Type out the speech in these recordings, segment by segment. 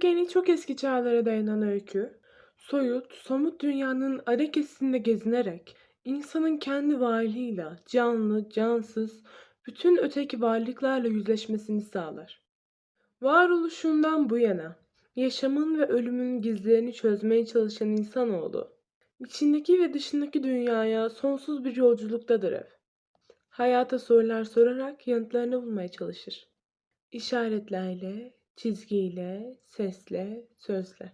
Kökeni çok eski çağlara dayanan öykü, soyut, somut dünyanın ara kesitinde gezinerek insanın kendi varlığıyla canlı, cansız, bütün öteki varlıklarla yüzleşmesini sağlar. Varoluşundan bu yana yaşamın ve ölümün gizlerini çözmeye çalışan insanoğlu, içindeki ve dışındaki dünyaya sonsuz bir yolculuktadır hep. Hayata sorular sorarak yanıtlarını bulmaya çalışır. İşaretlerle, çizgiyle, sesle, sözle.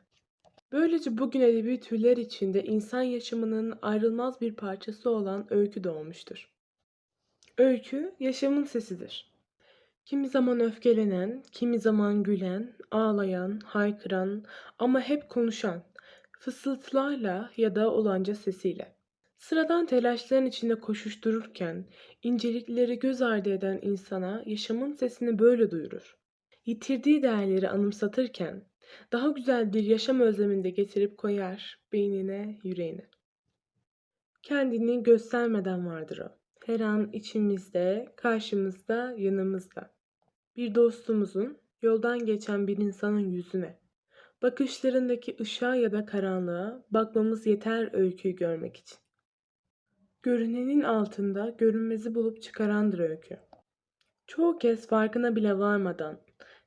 Böylece bugün edebi türler içinde insan yaşamının ayrılmaz bir parçası olan öykü doğmuştur. Öykü yaşamın sesidir. Kimi zaman öfkelenen, kimi zaman gülen, ağlayan, haykıran ama hep konuşan, fısıltılarla ya da olanca sesiyle. Sıradan telaşların içinde koşuştururken, incelikleri göz ardı eden insana yaşamın sesini böyle duyurur. Yitirdiği değerleri anımsatırken, daha güzel bir yaşam özleminde getirip koyar beynine, yüreğine. Kendini göstermeden vardır o. Her an içimizde, karşımızda, yanımızda. Bir dostumuzun, yoldan geçen bir insanın yüzüne. Bakışlarındaki ışığa ya da karanlığa bakmamız yeter öyküyü görmek için. Görünenin altında görünmezi bulup çıkarandır öykü. Çoğu kez farkına bile varmadan,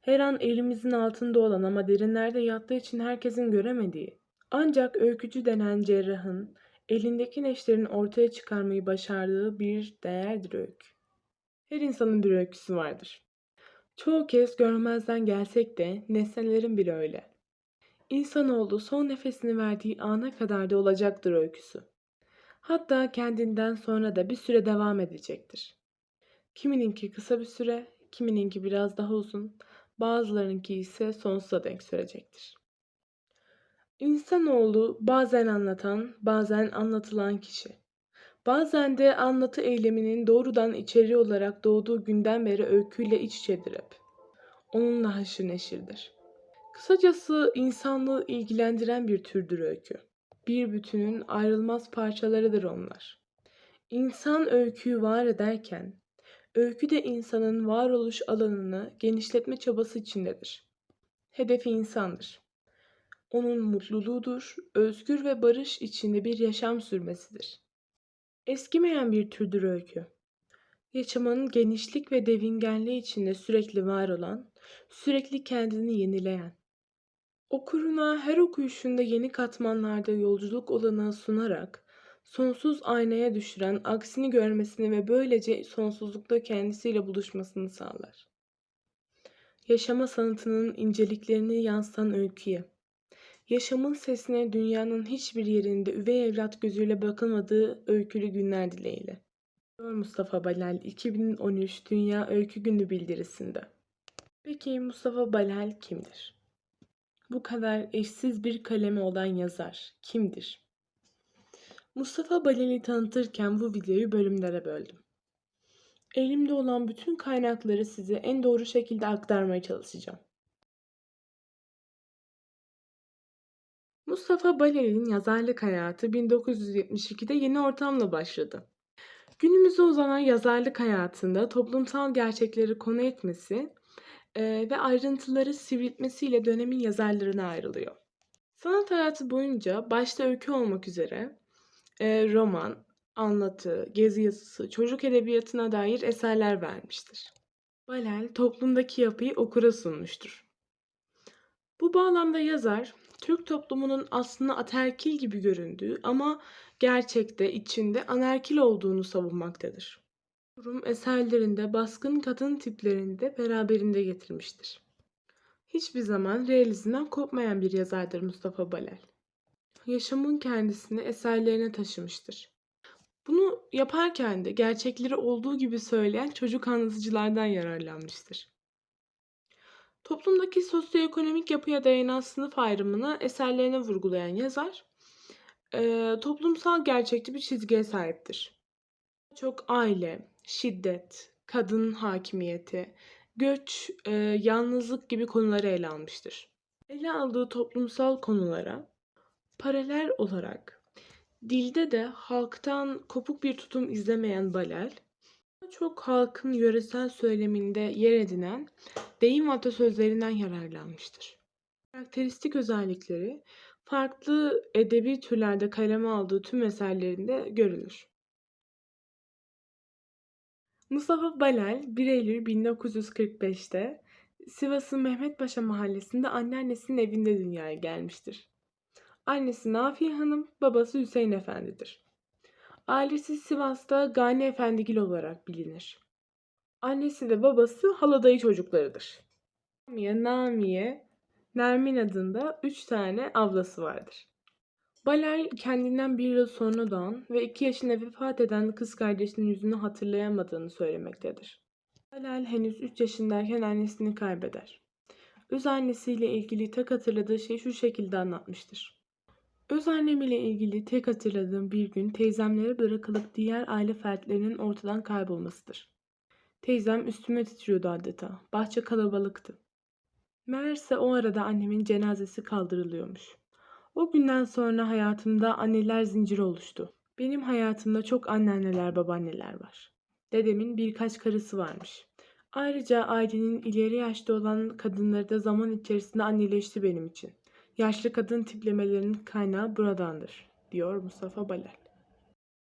her an elimizin altında olan ama derinlerde yattığı için herkesin göremediği, ancak öykücü denen cerrahın elindeki neşterin ortaya çıkarmayı başardığı bir değerdir öykü. Her insanın bir öyküsü vardır. Çoğu kez görmezden gelsek de nesnelerin bile öyle. İnsanoğlu son nefesini verdiği ana kadar da olacaktır öyküsü. Hatta kendinden sonra da bir süre devam edecektir. Kimininki kısa bir süre, kimininki biraz daha uzun, bazılarınki ise sonsuza dek sürecektir. İnsanoğlu bazen anlatan, bazen anlatılan kişi. Bazen de anlatı eyleminin doğrudan içeriği olarak doğduğu günden beri öyküyle iç içedir hep. Onunla haşır neşirdir. Kısacası insanlığı ilgilendiren bir türdür öykü. Bir bütünün ayrılmaz parçalarıdır onlar. İnsan öyküyü var ederken, öykü de insanın varoluş alanını genişletme çabası içindedir. Hedefi insandır. Onun mutluluğudur, özgür ve barış içinde bir yaşam sürmesidir. Eskimeyen bir türdür öykü. Yaşamın genişlik ve devingenliği içinde sürekli var olan, sürekli kendini yenileyen. Okuruna her okuyuşunda yeni katmanlarda yolculuk olanağı sunarak, sonsuz aynaya düşüren aksini görmesini ve böylece sonsuzlukta kendisiyle buluşmasını sağlar. Yaşama sanatının inceliklerini yansıtan öyküye, yaşamın sesine dünyanın hiçbir yerinde üvey evlat gözüyle bakılmadığı öykülü günler dileğiyle. Mustafa Balal 2013 Dünya Öykü Günü bildirisinde. Peki Mustafa Balal kimdir? Bu kadar eşsiz bir kalemi olan yazar kimdir? Mustafa Balal'i tanıtırken bu videoyu bölümlere böldüm. Elimde olan bütün kaynakları size en doğru şekilde aktarmaya çalışacağım. Mustafa Balal'in yazarlık hayatı 1972'de yeni ortamla başladı. Günümüze uzanan yazarlık hayatında toplumsal gerçekleri konu etmesi e, ve ayrıntıları sivriltmesiyle dönemin yazarlarına ayrılıyor. Sanat hayatı boyunca başta öykü olmak üzere e, roman, anlatı, gezi yazısı, çocuk edebiyatına dair eserler vermiştir. Balel toplumdaki yapıyı okura sunmuştur. Bu bağlamda yazar, Türk toplumunun aslında aterkil gibi göründüğü ama gerçekte içinde anerkil olduğunu savunmaktadır. Durum eserlerinde baskın kadın tiplerini de beraberinde getirmiştir. Hiçbir zaman realizmden kopmayan bir yazardır Mustafa Balel. Yaşamın kendisini eserlerine taşımıştır. Bunu yaparken de gerçekleri olduğu gibi söyleyen çocuk anlatıcılardan yararlanmıştır. Toplumdaki sosyoekonomik yapıya dayanan sınıf ayrımını eserlerine vurgulayan yazar, e, toplumsal gerçekçi bir çizgiye sahiptir. Çok aile, şiddet, kadın hakimiyeti, göç, e, yalnızlık gibi konuları ele almıştır. Ele aldığı toplumsal konulara paralel olarak dilde de halktan kopuk bir tutum izlemeyen Balel, çok halkın yöresel söyleminde yer edinen deyim atasözlerinden yararlanmıştır. Karakteristik özellikleri farklı edebi türlerde kaleme aldığı tüm eserlerinde görülür. Mustafa Balel 1 Eylül 1945'te Sivas'ın Mehmetpaşa mahallesinde anneannesinin evinde dünyaya gelmiştir. Annesi Nafiye Hanım, babası Hüseyin Efendi'dir. Ailesi Sivas'ta Gani Efendigil olarak bilinir. Annesi ve babası haladayı çocuklarıdır. Namiye, Namiye, Nermin adında üç tane ablası vardır. Balal kendinden bir yıl sonra doğan ve iki yaşında vefat eden kız kardeşinin yüzünü hatırlayamadığını söylemektedir. Balal henüz 3 yaşındayken annesini kaybeder. Öz annesiyle ilgili tek hatırladığı şey şu şekilde anlatmıştır. Öz annem ile ilgili tek hatırladığım bir gün teyzemlere bırakılıp diğer aile fertlerinin ortadan kaybolmasıdır. Teyzem üstüme titriyordu adeta. Bahçe kalabalıktı. Meğerse o arada annemin cenazesi kaldırılıyormuş. O günden sonra hayatımda anneler zinciri oluştu. Benim hayatımda çok anneanneler, babaanneler var. Dedemin birkaç karısı varmış. Ayrıca ailenin ileri yaşta olan kadınları da zaman içerisinde anneleşti benim için. Yaşlı kadın tiplemelerinin kaynağı buradandır, diyor Mustafa Balal.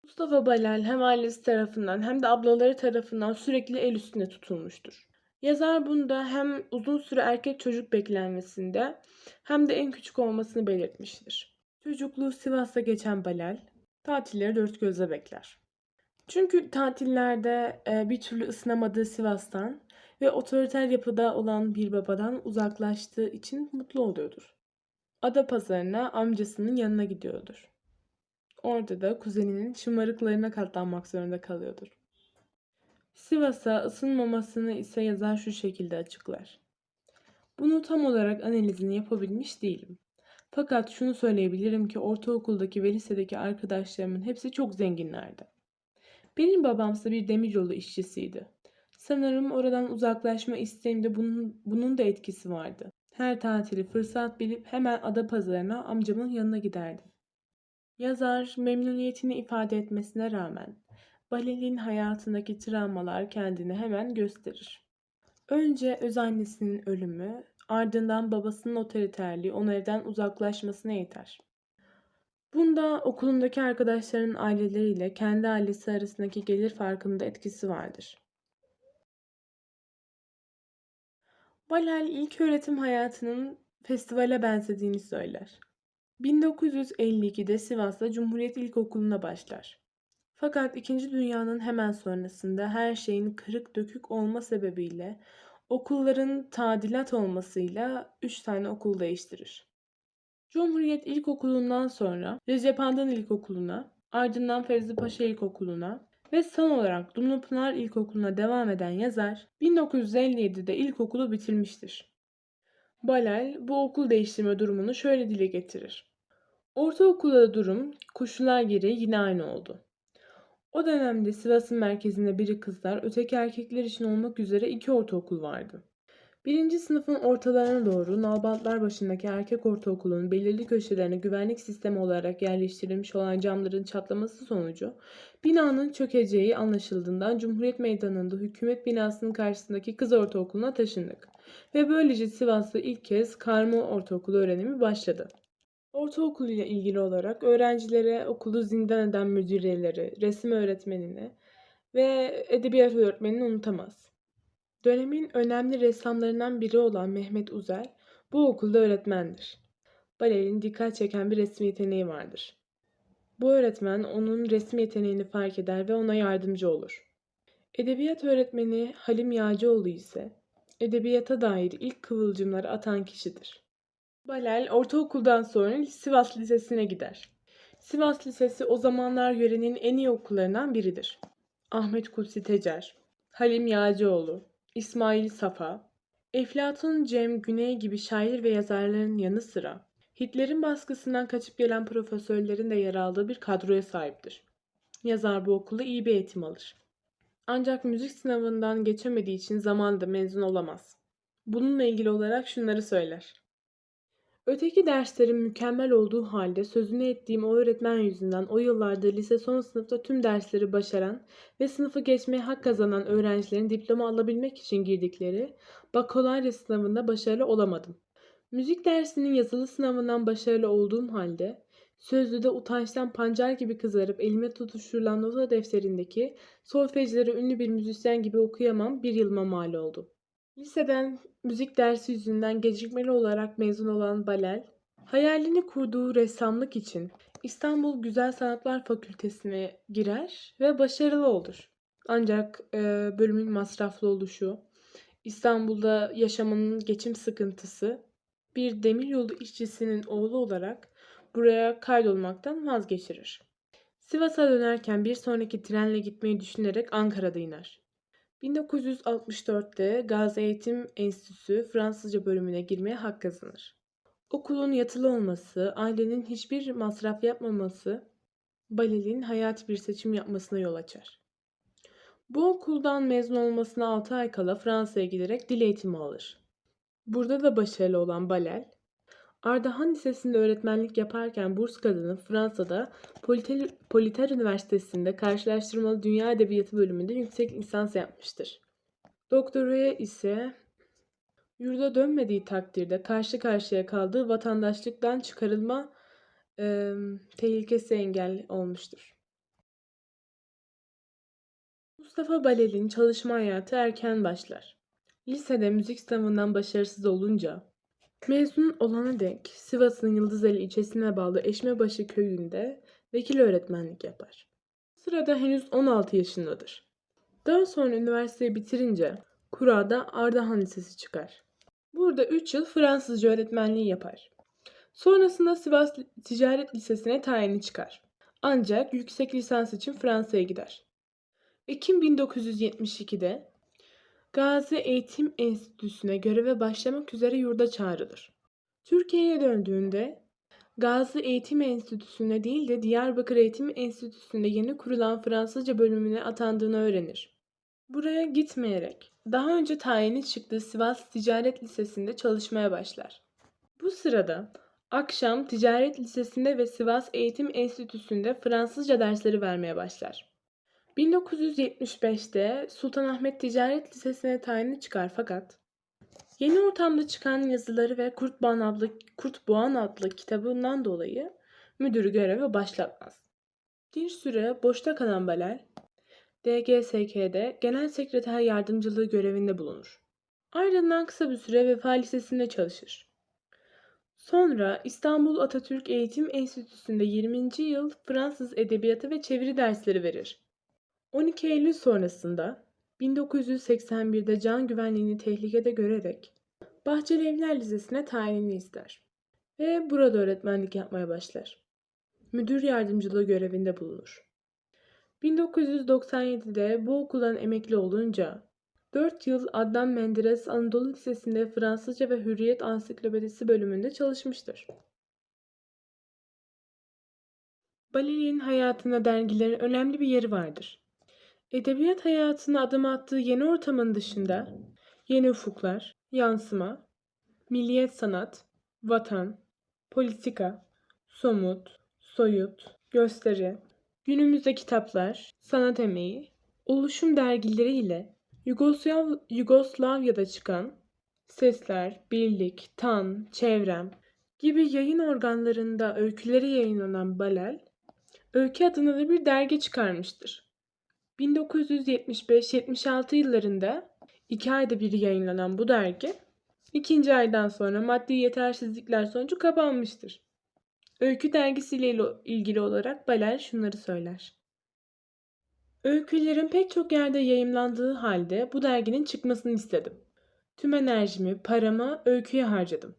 Mustafa Balal hem ailesi tarafından hem de ablaları tarafından sürekli el üstüne tutulmuştur. Yazar bunda hem uzun süre erkek çocuk beklenmesinde hem de en küçük olmasını belirtmiştir. Çocukluğu Sivas'ta geçen Balal, tatilleri dört gözle bekler. Çünkü tatillerde e, bir türlü ısınamadığı Sivas'tan ve otoriter yapıda olan bir babadan uzaklaştığı için mutlu oluyordur. Adapazarı'na amcasının yanına gidiyordur. Orada da kuzeninin şımarıklarına katlanmak zorunda kalıyordur. Sivas'a ısınmamasını ise yazar şu şekilde açıklar. Bunu tam olarak analizini yapabilmiş değilim. Fakat şunu söyleyebilirim ki ortaokuldaki ve lisedeki arkadaşlarımın hepsi çok zenginlerdi. Benim babamsa bir demiryolu işçisiydi. Sanırım oradan uzaklaşma isteğimde bunun, bunun da etkisi vardı. Her tatili fırsat bilip hemen ada pazarına amcamın yanına giderdim. Yazar memnuniyetini ifade etmesine rağmen Balel'in hayatındaki travmalar kendini hemen gösterir. Önce öz annesinin ölümü, ardından babasının otoriterliği onu evden uzaklaşmasına yeter. Bunda okulundaki arkadaşlarının aileleriyle kendi ailesi arasındaki gelir farkında etkisi vardır. Balel ilk öğretim hayatının festivale benzediğini söyler. 1952'de Sivas'ta Cumhuriyet İlkokulu'na başlar. Fakat İkinci Dünya'nın hemen sonrasında her şeyin kırık dökük olma sebebiyle okulların tadilat olmasıyla 3 tane okul değiştirir. Cumhuriyet İlkokulu'ndan sonra Recep Andan İlkokulu'na, ardından Fevzi Paşa İlkokulu'na ve son olarak Dumlupınar İlkokulu'na devam eden yazar 1957'de ilkokulu bitirmiştir. Balal bu okul değiştirme durumunu şöyle dile getirir. Ortaokulda durum koşullar gereği yine aynı oldu. O dönemde Sivas'ın merkezinde biri kızlar, öteki erkekler için olmak üzere iki ortaokul vardı. Birinci sınıfın ortalarına doğru Nalbantlar başındaki erkek ortaokulunun belirli köşelerine güvenlik sistemi olarak yerleştirilmiş olan camların çatlaması sonucu binanın çökeceği anlaşıldığından Cumhuriyet Meydanı'nda hükümet binasının karşısındaki kız ortaokuluna taşındık. Ve böylece Sivas'ta ilk kez karma ortaokulu öğrenimi başladı. Ortaokul ile ilgili olarak öğrencilere okulu zindan eden müdüreleri, resim öğretmenini ve edebiyat öğretmenini unutamaz. Dönemin önemli ressamlarından biri olan Mehmet Uzer bu okulda öğretmendir. Balel'in dikkat çeken bir resim yeteneği vardır. Bu öğretmen onun resim yeteneğini fark eder ve ona yardımcı olur. Edebiyat öğretmeni Halim Yağcıoğlu ise edebiyata dair ilk kıvılcımları atan kişidir. Balel ortaokuldan sonra Sivas Lisesi'ne gider. Sivas Lisesi o zamanlar yörenin en iyi okullarından biridir. Ahmet Kutsi Tecer, Halim Yağcıoğlu, İsmail Safa, Eflatun Cem Güney gibi şair ve yazarların yanı sıra Hitler'in baskısından kaçıp gelen profesörlerin de yer aldığı bir kadroya sahiptir. Yazar bu okulda iyi bir eğitim alır. Ancak müzik sınavından geçemediği için zamanında mezun olamaz. Bununla ilgili olarak şunları söyler. Öteki derslerin mükemmel olduğu halde sözünü ettiğim o öğretmen yüzünden o yıllarda lise son sınıfta tüm dersleri başaran ve sınıfı geçmeye hak kazanan öğrencilerin diploma alabilmek için girdikleri bakalorya sınavında başarılı olamadım. Müzik dersinin yazılı sınavından başarılı olduğum halde sözlüde utançtan pancar gibi kızarıp elime tutuşturulan nota defterindeki solfejleri ünlü bir müzisyen gibi okuyamam bir yılıma mal oldu. Liseden müzik dersi yüzünden gecikmeli olarak mezun olan Balel, hayalini kurduğu ressamlık için İstanbul Güzel Sanatlar Fakültesine girer ve başarılı olur. Ancak e, bölümün masraflı oluşu, İstanbul'da yaşamanın geçim sıkıntısı, bir demiryolu işçisinin oğlu olarak buraya kaydolmaktan vazgeçirir. Sivas'a dönerken bir sonraki trenle gitmeyi düşünerek Ankara'da iner. 1964'te Gazi Eğitim Enstitüsü Fransızca bölümüne girmeye hak kazanır. Okulun yatılı olması, ailenin hiçbir masraf yapmaması Balel'in hayati bir seçim yapmasına yol açar. Bu okuldan mezun olmasına 6 ay kala Fransa'ya giderek dil eğitimi alır. Burada da başarılı olan Balel, Ardahan Lisesi'nde öğretmenlik yaparken burs kazanıp Fransa'da Politer Üniversitesi'nde karşılaştırmalı dünya edebiyatı bölümünde yüksek lisans yapmıştır. Doktoraya ise yurda dönmediği takdirde karşı karşıya kaldığı vatandaşlıktan çıkarılma e, tehlikesi engel olmuştur. Mustafa Balel'in çalışma hayatı erken başlar. Lisede müzik sınavından başarısız olunca mezun olana dek Sivas'ın Yıldızeli ilçesine bağlı Eşmebaşı köyünde vekil öğretmenlik yapar. Sırada henüz 16 yaşındadır. Daha sonra üniversiteyi bitirince Kura'da Ardahan Lisesi çıkar. Burada 3 yıl Fransızca öğretmenliği yapar. Sonrasında Sivas Ticaret Lisesi'ne tayini çıkar. Ancak yüksek lisans için Fransa'ya gider. Ekim 1972'de Gazi Eğitim Enstitüsü'ne göreve başlamak üzere yurda çağrılır. Türkiye'ye döndüğünde Gazi Eğitim Enstitüsü'ne değil de Diyarbakır Eğitim Enstitüsü'nde yeni kurulan Fransızca bölümüne atandığını öğrenir. Buraya gitmeyerek daha önce tayini çıktığı Sivas Ticaret Lisesi'nde çalışmaya başlar. Bu sırada akşam Ticaret Lisesi'nde ve Sivas Eğitim Enstitüsü'nde Fransızca dersleri vermeye başlar. 1975'te Sultanahmet Ticaret Lisesi'ne tayini çıkar fakat yeni ortamda çıkan yazıları ve Kurt adlı, Kurt adlı kitabından dolayı müdürü göreve başlatmaz. Bir süre boşta kalan Balel, DGSK'de Genel Sekreter Yardımcılığı görevinde bulunur. Ardından kısa bir süre Vefa Lisesi'nde çalışır. Sonra İstanbul Atatürk Eğitim Enstitüsü'nde 20. yıl Fransız Edebiyatı ve Çeviri dersleri verir. 12 Eylül sonrasında 1981'de can güvenliğini tehlikede görerek Bahçeli Evler Lisesi'ne tayinini ister ve burada öğretmenlik yapmaya başlar. Müdür yardımcılığı görevinde bulunur. 1997'de bu okuldan emekli olunca 4 yıl Adnan Menderes Anadolu Lisesi'nde Fransızca ve Hürriyet Ansiklopedisi bölümünde çalışmıştır. Baleli'nin hayatında dergilerin önemli bir yeri vardır. Edebiyat hayatına adım attığı yeni ortamın dışında Yeni Ufuklar, Yansıma, Milliyet Sanat, Vatan, Politika, Somut, Soyut, Gösteri, Günümüzde Kitaplar, Sanat Emeği, Oluşum dergileri ile Yugoslav, Yugoslavya'da çıkan Sesler, Birlik, Tan, Çevrem gibi yayın organlarında öyküleri yayınlanan Balel, Öykü adında da bir dergi çıkarmıştır. 1975-76 yıllarında iki ayda bir yayınlanan bu dergi, ikinci aydan sonra maddi yetersizlikler sonucu kapanmıştır. Öykü dergisiyle ilgili olarak Balel şunları söyler. Öykülerin pek çok yerde yayımlandığı halde bu derginin çıkmasını istedim. Tüm enerjimi, paramı öyküye harcadım.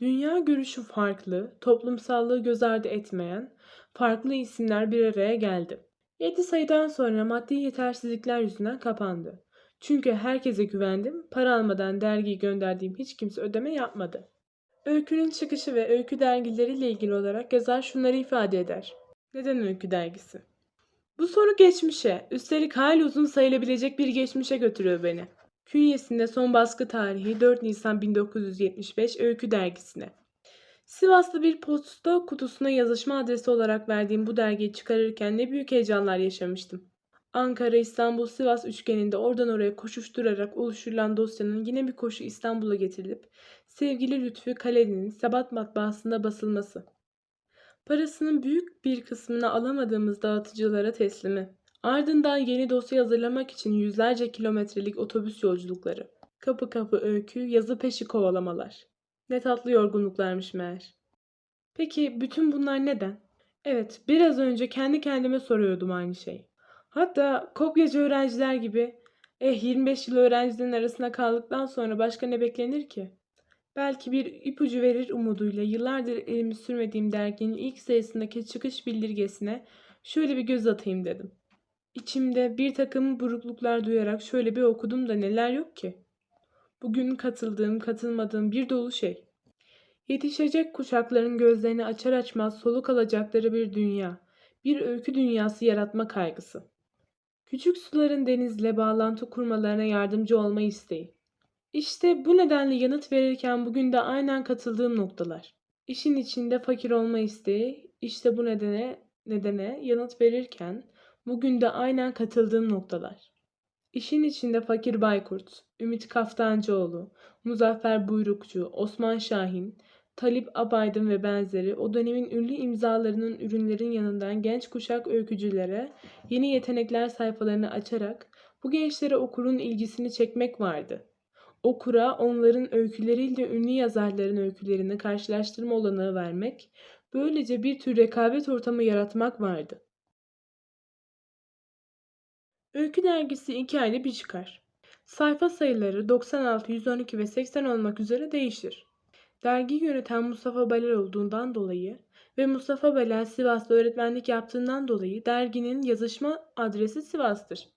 Dünya görüşü farklı, toplumsallığı göz ardı etmeyen farklı isimler bir araya geldi. 7 sayıdan sonra maddi yetersizlikler yüzünden kapandı. Çünkü herkese güvendim, para almadan dergiyi gönderdiğim hiç kimse ödeme yapmadı. Öykünün çıkışı ve öykü dergileriyle ilgili olarak yazar şunları ifade eder. Neden öykü dergisi? Bu soru geçmişe, üstelik hali uzun sayılabilecek bir geçmişe götürüyor beni. Künyesinde son baskı tarihi 4 Nisan 1975 Öykü dergisine. Sivas'ta bir posta kutusuna yazışma adresi olarak verdiğim bu dergiyi çıkarırken ne büyük heyecanlar yaşamıştım. Ankara, İstanbul, Sivas üçgeninde oradan oraya koşuşturarak oluşturulan dosyanın yine bir koşu İstanbul'a getirilip Sevgili Lütfü Kaleli'nin Sebat matbaasında basılması. Parasının büyük bir kısmını alamadığımız dağıtıcılara teslimi. Ardından yeni dosya hazırlamak için yüzlerce kilometrelik otobüs yolculukları. Kapı kapı öykü, yazı peşi kovalamalar. Ne tatlı yorgunluklarmış meğer. Peki bütün bunlar neden? Evet, biraz önce kendi kendime soruyordum aynı şeyi. Hatta kopyacı öğrenciler gibi eh 25 yıl öğrencilerin arasında kaldıktan sonra başka ne beklenir ki? Belki bir ipucu verir umuduyla yıllardır elimi sürmediğim derginin ilk sayısındaki çıkış bildirgesine şöyle bir göz atayım dedim. İçimde bir takım burukluklar duyarak şöyle bir okudum da neler yok ki. Bugün katıldığım, katılmadığım bir dolu şey. Yetişecek kuşakların gözlerini açar açmaz soluk alacakları bir dünya, bir öykü dünyası yaratma kaygısı. Küçük suların denizle bağlantı kurmalarına yardımcı olma isteği. İşte bu nedenle yanıt verirken bugün de aynen katıldığım noktalar. İşin içinde fakir olma isteği, işte bu nedene nedene yanıt verirken bugün de aynen katıldığım noktalar. İşin içinde Fakir Baykurt, Ümit Kaftancıoğlu, Muzaffer Buyrukçu, Osman Şahin, Talip Abaydın ve benzeri o dönemin ünlü imzalarının ürünlerin yanından genç kuşak öykücülere yeni yetenekler sayfalarını açarak bu gençlere okurun ilgisini çekmek vardı. Okura onların öyküleriyle ünlü yazarların öykülerini karşılaştırma olanağı vermek, böylece bir tür rekabet ortamı yaratmak vardı. Öykü dergisi iki ayda bir çıkar. Sayfa sayıları 96, 112 ve 80 olmak üzere değişir. Dergi yöneten Mustafa Balel olduğundan dolayı ve Mustafa Balel Sivas'ta öğretmenlik yaptığından dolayı derginin yazışma adresi Sivas'tır.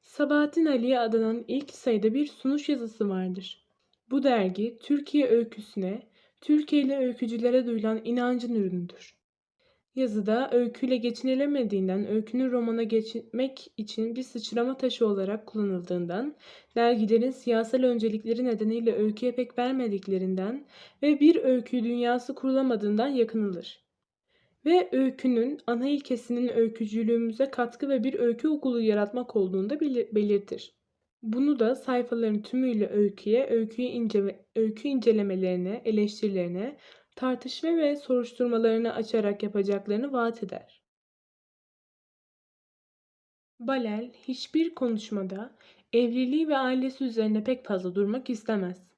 Sabahattin Ali'ye adanan ilk sayıda bir sunuş yazısı vardır. Bu dergi Türkiye öyküsüne, Türkiye'li öykücülere duyulan inancın ürünüdür. Yazıda öyküyle geçinilemediğinden, öykünün romana geçmek için bir sıçrama taşı olarak kullanıldığından, dergilerin siyasal öncelikleri nedeniyle öyküye pek vermediklerinden ve bir öykü dünyası kurulamadığından yakınılır. Ve öykünün ana ilkesinin öykücülüğümüze katkı ve bir öykü okulu yaratmak olduğunu da belirtir. Bunu da sayfaların tümüyle öyküye, öyküyü ince, öykü incelemelerine, eleştirilerine, tartışma ve soruşturmalarını açarak yapacaklarını vaat eder. Balel hiçbir konuşmada evliliği ve ailesi üzerine pek fazla durmak istemez.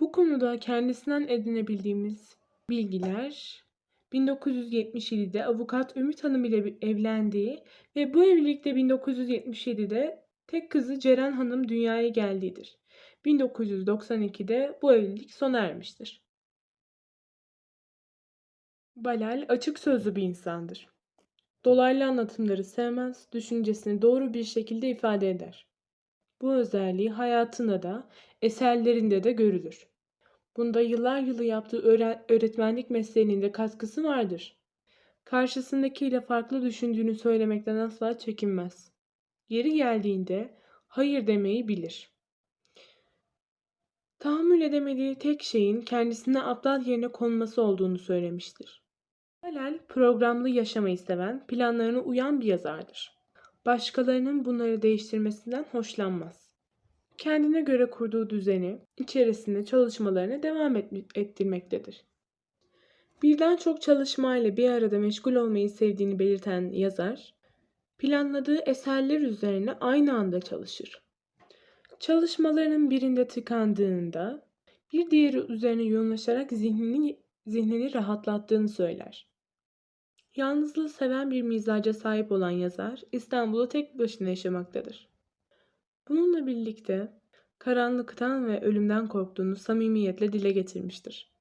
Bu konuda kendisinden edinebildiğimiz bilgiler 1977'de avukat Ümit Hanım ile evlendiği ve bu evlilikte 1977'de tek kızı Ceren Hanım dünyaya geldiğidir. 1992'de bu evlilik sona ermiştir. Balal açık sözlü bir insandır. Dolaylı anlatımları sevmez, düşüncesini doğru bir şekilde ifade eder. Bu özelliği hayatında da, eserlerinde de görülür. Bunda yıllar yılı yaptığı öğretmenlik mesleğinin de katkısı vardır. Karşısındakiyle farklı düşündüğünü söylemekten asla çekinmez. Yeri geldiğinde hayır demeyi bilir. Tahammül edemediği tek şeyin kendisine aptal yerine konması olduğunu söylemiştir. Halal programlı yaşamayı seven, planlarına uyan bir yazardır. Başkalarının bunları değiştirmesinden hoşlanmaz. Kendine göre kurduğu düzeni içerisinde çalışmalarını devam ettirmektedir. Birden çok çalışmayla bir arada meşgul olmayı sevdiğini belirten yazar, planladığı eserler üzerine aynı anda çalışır. Çalışmalarının birinde tıkandığında bir diğeri üzerine yoğunlaşarak zihnini, zihnini rahatlattığını söyler. Yalnızlığı seven bir mizaca sahip olan yazar İstanbul'da tek başına yaşamaktadır. Bununla birlikte karanlıktan ve ölümden korktuğunu samimiyetle dile getirmiştir.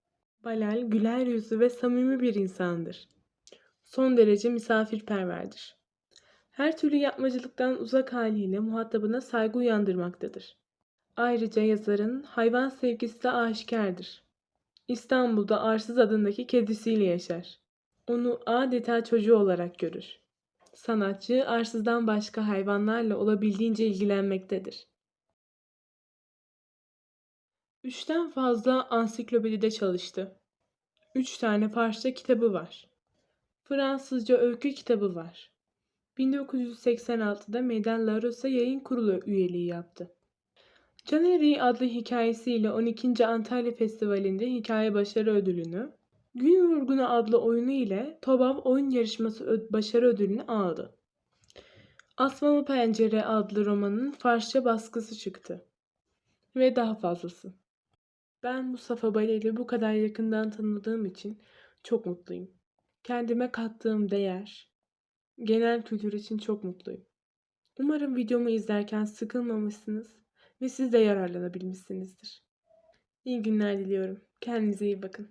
Balal güler yüzlü ve samimi bir insandır. Son derece misafirperverdir. Her türlü yapmacılıktan uzak haliyle muhatabına saygı uyandırmaktadır. Ayrıca yazarın hayvan sevgisi de aşikardır. İstanbul'da Arsız adındaki kedisiyle yaşar. Onu adeta çocuğu olarak görür. Sanatçı arsızdan başka hayvanlarla olabildiğince ilgilenmektedir. Üçten fazla ansiklopedide çalıştı. Üç tane Farsça kitabı var. Fransızca öykü kitabı var. 1986'da Meydan La yayın kurulu üyeliği yaptı. Can Ereği adlı hikayesiyle 12. Antalya Festivali'nde hikaye başarı ödülünü, Gün Vurgunu adlı oyunu ile TOBAV oyun yarışması başarı ödülünü aldı. Asmalı Pencere adlı romanın Farsça baskısı çıktı. Ve daha fazlası. Ben Mustafa Baleli bu kadar yakından tanıdığım için çok mutluyum. Kendime kattığım değer, genel kültür için çok mutluyum. Umarım videomu izlerken sıkılmamışsınız ve siz de yararlanabilmişsinizdir. İyi günler diliyorum. Kendinize iyi bakın.